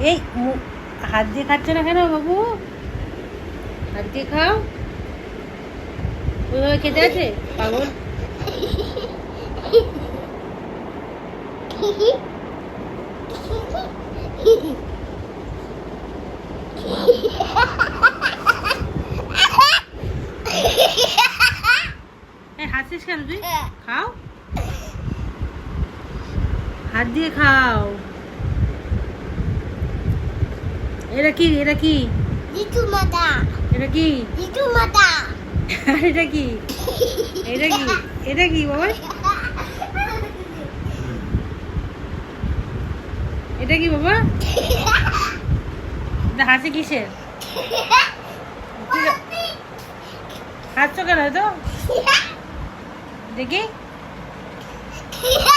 এই হাত দিয়ে খাচ্ছে না কেন বাবু? হাত দিয়ে খাও। ওইভাবে খেতে আছে? পাগল। হাসিস কেন তুই? খাও। হাত দিয়ে খাও। এটা কি? এটা কি? জিতু মাতা এটা কি? মাতা আর এটা কি? এটা কি? এটা কি বাবা? এটা কি বাবা? এটা হাসি কিসের? হাসছো কেন তো দেখি।